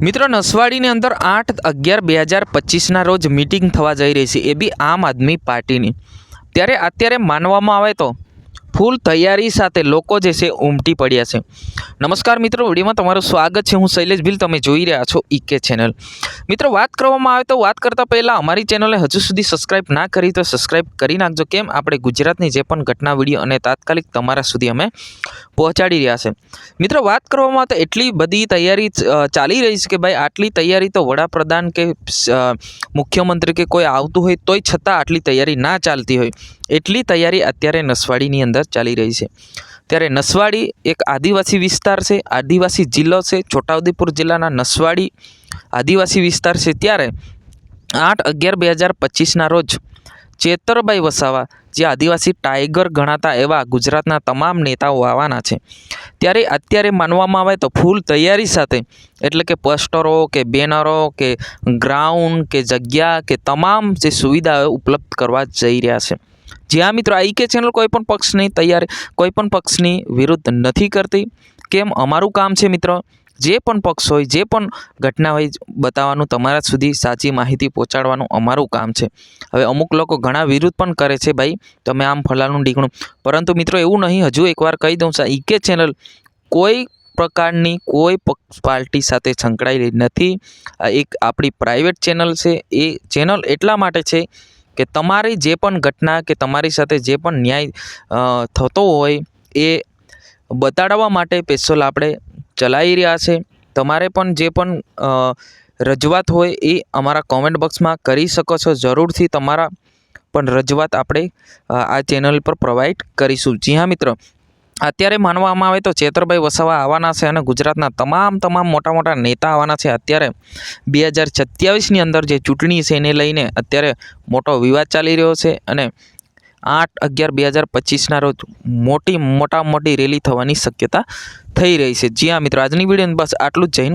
મિત્રો, નસવાડીની અંદર આઠ અગિયાર બે હજાર પચીસના રોજ મિટિંગ થવા જઈ રહી છે એ બી આમ આદમી પાર્ટીની. ત્યારે અત્યારે માનવામાં આવે તો ફૂલ તૈયારી સાથે લોકો જે છે ઉમટી પડ્યા છે. નમસ્કાર મિત્રો, વિડીયોમાં તમારું સ્વાગત છે. હું શૈલેષ ભીલ, તમે જોઈ રહ્યા છો ઈકે ચેનલ. મિત્રો, વાત કરવામાં આવે તો વાત કરતાં પહેલાં અમારી ચેનલે હજુ સુધી સબસ્ક્રાઇબ ના કરી તો સબસ્ક્રાઇબ કરી નાખજો. કેમ? આપણે ગુજરાતની જે પણ ઘટના, વીડિયો અને તાત્કાલિક તમારા સુધી અમે પહોંચાડી રહ્યા છે. મિત્રો, વાત કરવામાં તો એટલી બધી તૈયારી ચાલી રહી છે કે ભાઈ આટલી તૈયારી તો વડાપ્રધાન કે મુખ્યમંત્રી કે કોઈ આવતું હોય તોય છતાં આટલી તૈયારી ના ચાલતી હોય. એટલી તૈયારી અત્યારે નસવાડીની અંદર ચાલી રહી છે. ત્યારે નસવાડી એક આદિવાસી વિસ્તાર છે, આદિવાસી જિલ્લો છે, છોટાઉદેપુર જિલ્લાના નસવાડી આદિવાસી વિસ્તાર છે. ત્યારે આઠ અગિયાર બે હજાર પચીસના રોજ ચેતરભાઈ વસાવા, જે આદિવાસી ટાઈગર ગણાતા એવા ગુજરાતના તમામ નેતાઓ આવવાના છે. ત્યારે અત્યારે માનવામાં આવે તો ફૂલ તૈયારી સાથે, એટલે કે પોસ્ટરો કે બેનરો કે ગ્રાઉન્ડ કે જગ્યા કે તમામ જે સુવિધાઓ ઉપલબ્ધ કરવા જઈ રહ્યા છે. જ્યાં મિત્રો આઈ કે ચેનલ કોઈ પણ પક્ષની તૈયારી, કોઈ પણ પક્ષની વિરુદ્ધ નથી કરતી. કેમ? અમારું કામ છે મિત્રો જે પણ પક્ષ હોય, જે પણ ઘટના હોય, બતાવવાનું તમારા સુધી સાચી માહિતી પહોંચાડવાનું અમારું કામ છે. હવે અમુક લોકો ઘણા વિરુદ્ધ પણ કરે છે ભાઈ, તમે આમ ફલાણું ઢીકણું. પરંતુ મિત્રો એવું નહીં, હજુ એકવાર કહી દઉં છું ઈકે ચેનલ કોઈ પ્રકારની કોઈ પાર્ટી સાથે સંકળાયેલી નથી. આ એક આપણી પ્રાઇવેટ ચેનલ છે, એ ચેનલ એટલા માટે છે કે તમારી જે પણ ઘટના કે તમારી સાથે જે પણ ન્યાય થતો હોય, એ બતાડવા માટે સ્પેશિયલ આપણે ચલાવી રહ્યા છે. તમારે પણ જે પણ રજૂઆત હોય એ અમારા કોમેન્ટ બોક્સમાં કરી શકો છો. જરૂરથી તમારા પણ રજૂઆત આપણે આ ચેનલ પર પ્રોવાઈડ કરીશું. જી હા, મિત્રો. અત્યારે માનવામાં આવે તો ચેતરભાઈ વસાવા આવવાના છે અને ગુજરાતના તમામ તમામ મોટા મોટા નેતા આવવાના છે. અત્યારે બે હજાર સત્યાવીસની અંદર જે ચૂંટણી છે એને લઈને અત્યારે મોટો વિવાદ ચાલી રહ્યો છે અને આઠ અગિયાર બે હજાર પચીસના રોજ મોટી, મોટા, મોટી રેલી થવાની શક્યતા થઈ રહી છે. જી હા, મિત્રો, આજની વીડિયો બસ આટલું જ. જઈને